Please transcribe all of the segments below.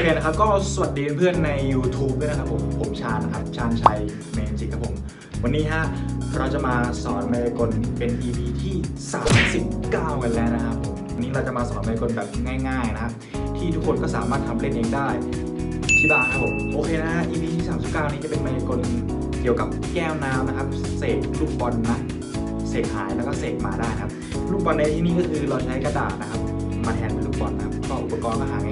เคนะครับก็สวัสดีเพื่อนใน YouTube ด้วยนะครับผมผมชาญนะครับชาญชัยเมนจิกครับผม วันนี้ฮะเราจะมาสอนมายากลเป็น EP ที่ 39 กันแล้วนะครับผมวันนี้เราจะมาสอนมายากลแบบง่ายๆนะครับที่ทุกคนก็สามารถทำเล่นเองได้ที่บ้านครับผมโอเคนะ EP ที่ 39 นี้จะเป็นมายากลเกี่ยวกับแก้วน้ำนะครับเสกลูกบอลนะเสกหายแล้วก็เสกมาได้ครับ ลูกบอลในที่นี้ก็คือเราใช้กระดาษนะครับ มาแทนเป็นลูกบอลนะครับก็อุปกรณ์ก็หาง่าย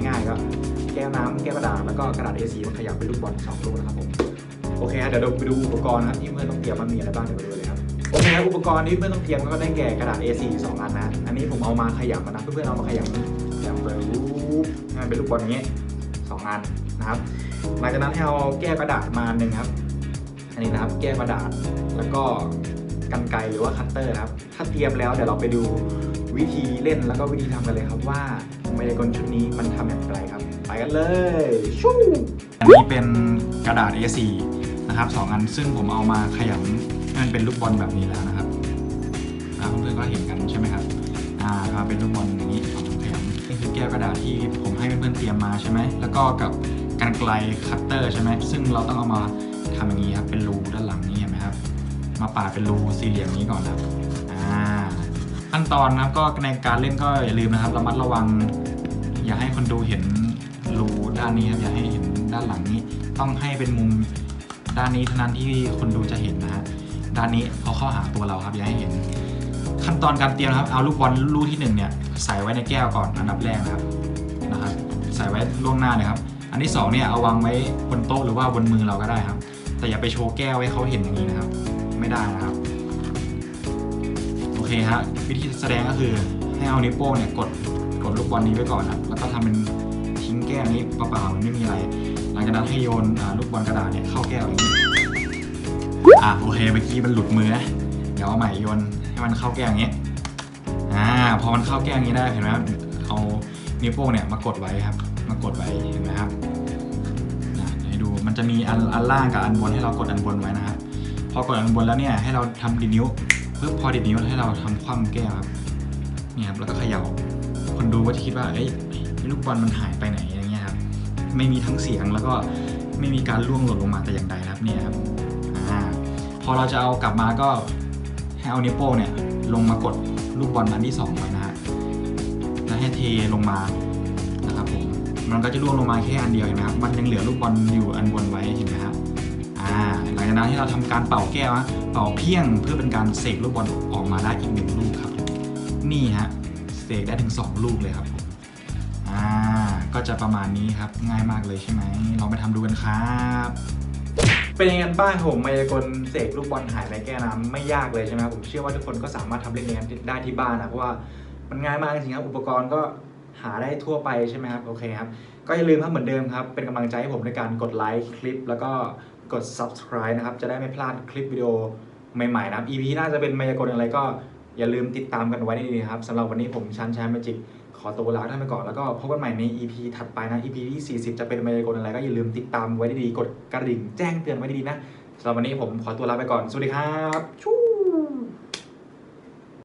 ก็แก้วน้ำแก้วกระดาษแล้วก็กระดาษ A4 มาขยับเป็นลูกบอลสองลูกนะครับผมโอเคฮะเดี๋ยวเราไปดูอุปกรณ์นะครับที่เพื่อนต้องเตรียมมันมีอะไรบ้างเดี๋ยวไปดูเลยครับโอเคครับอุปกรณ์ที่เพื่อนต้องเตรียมก็ได้แก่กระดาษ A4 สองอันนะอันนี้ผมเอามาขยับนะเพื่อนๆเอามาขยับขยับเปให้มันเป็นลูกบอลอย่างนี้สองอันนะครับหลังจากนั้นให้เอาแก้วกระดาษมาหนึ่งครับ อันนี้นะครับแก้วกระดาษแล้วก็กันไกรหรือว่าคัตเตอร์นะครับ ถ้าเตรียมแล้วเดี๋ยวเราไปดู วิธีเล่นแล้วก็วิธีทำกันเลยครับว่าไมายากลชุดนี้มันทำอย่างไรครับ ไปกันเลยชูอันนี้เป็นกระดาษ A4 นะครับสองอันซึ่งผมเอามาขยำให้มันเป็นลูกบอลแบบนี้แล้วนะครับอ่าเพื่อนๆก็เห็นกันใช่ไหมครับอ่าเป็นลูกบอลอย่างนี้ของผมขยำนี่คือแก้วกระดาษที่ผมให้เพื่อนๆเตรียมมาใช่ไหมแล้วก็กับกันไกลคัตเตอร์ใช่ไหมซึ่งเราต้องเอามาทำอย่างนี้ครับเป็นรูด้านหลังนี้เห็นไหมครับ มาปาดเป็นรูสี่เหลี่ยมนี้ก่อนครับอ่า ขั้นตอนนะครับก็ในการเล่นก็อย่าลืมนะครับระมัดระวัง อย่าให้คนดูเห็นรูด้านนี้ครับอย่าให้เห็นด้านหลังนี้ ต้องให้เป็นมุมด้านนี้เท่านั้นที่คนดูจะเห็นนะฮะด้านนี้เอาเข้าหาตัวเราครับอย่าให้เห็น ขั้นตอนการเตรียมนะครับ เอาลูกบอลลูกที่หนึ่งเนี่ยใส่ไว้ในแก้วก่อนอันดับแรกนะครับนะครับใส่ไว้ล่วงหน้าเลยครับ อันที่สองเนี่ยเอาวางไว้บนโต๊ะหรือว่าบนมือเราก็ได้ครับ แต่อย่าไปโชว์แก้วให้เขาเห็นอย่างนี้นะครับ ไม่ได้นะครับ เคฮะวิธีแสดงก็คือให้เอานิ้วโป้งเนี่ยกดกดลูกบอลนี้ไว้ก่อนนะแล้วก็ทำเป็นทิ้งแก้วนี้เปล่าๆไม่มีอะไร หลังจากนั้นให้โยนลูกบอลกระดาษเนี่ยเข้าแก้วอย่างนี้อะโอเคเมื่อกี้มันหลุดมือนะเดี๋ยวเอาใหม่โยนให้มันเข้าแก้วอย่างนี้อ่าพอมันเข้าแก้วอย่างนี้ได้เห็นไหมครับเอานิ้วโป้งเนี่ยมากดไว้ครับ มากดไว้เห็นไหมครับให้ดูมันจะมีอันอันล่างกับอันบนให้เรากดอันบนไว้นะครับพอกดอันบนแล้วเนี่ยให้เราทำดีนิ้ว ปึ๊บพอดีดนิ้วให้เราทำคว่ำแก้วครับเนี่ยครับแล้วก็เขย่าคนดูก็จะคิดว่าเอ้ยลูกบอลมันหายไปไหนอย่างเงี้ยครับไม่มีทั้งเสียงแล้วก็ไม่มีการล่วงหล่นลงมาแต่อย่างใดครับเนี่ยครับอ่าพอเราจะเอากลับมาก็ให้เอานิ้วโป้งเนี่ยลงมากดลูกบอลอันที่สองไว้นะฮะแล้วให้เทลงมานะครับผมมันก็จะร่วงลงมาแค่อันเดียวเห็นไหมครับมันยังเหลือลูกบอลอยู่อันบนไว้เห็น จากนั้นที่เราทำการเป่าแก้วนะเป่าเพียงเพื่อเป็นการเสกลูกบอลออกมาได้อีกหนึ่งลูกครับ นี่ฮะเสกได้ถึง 2 ลูกเลยครับผมอ่าก็จะประมาณนี้ครับง่ายมากเลยใช่ไหมลองไปทำดูกันครับเป็นยังไงบ้างผมมายากลเสกลูกบอลหายในแก้วน้ำไม่ยากเลยใช่ไหมผมเชื่อว่าทุกคนก็สามารถทำเล่นเองได้ที่บ้านนะเพราะว่ามันง่ายมากจริงๆครับอุปกรณ์ก็หาได้ทั่วไปใช่ไหมครับโอเคครับก็อย่าลืมครับเหมือนเดิมครับเป็นกำลังใจให้ผมในการกดไลค์คลิป แล้วก็ กด subscribe นะครับ จะได้ไม่พลาดคลิปวิดีโอใหม่ๆนะครับ EP หน่าจะเป็นมายากลอะไรก็อย่าลืมติดตามกันไว้ดีๆครับสำหรับวันนี้ผมชันชัยมจิกขอตัวลาท่านไปก่อนแล้วก็พบกันใหม่ใน EP ถัดไปนะ EP ที่ 40 จะเป็นมายากลอะไรก็อย่าลืมติดตามไว้ดีๆกดกระดิ่งแจ้งเตือนไว้ดีๆนะสำหรับวันนี้ผมขอตัวลาไปก่อน สวัสดีครับชู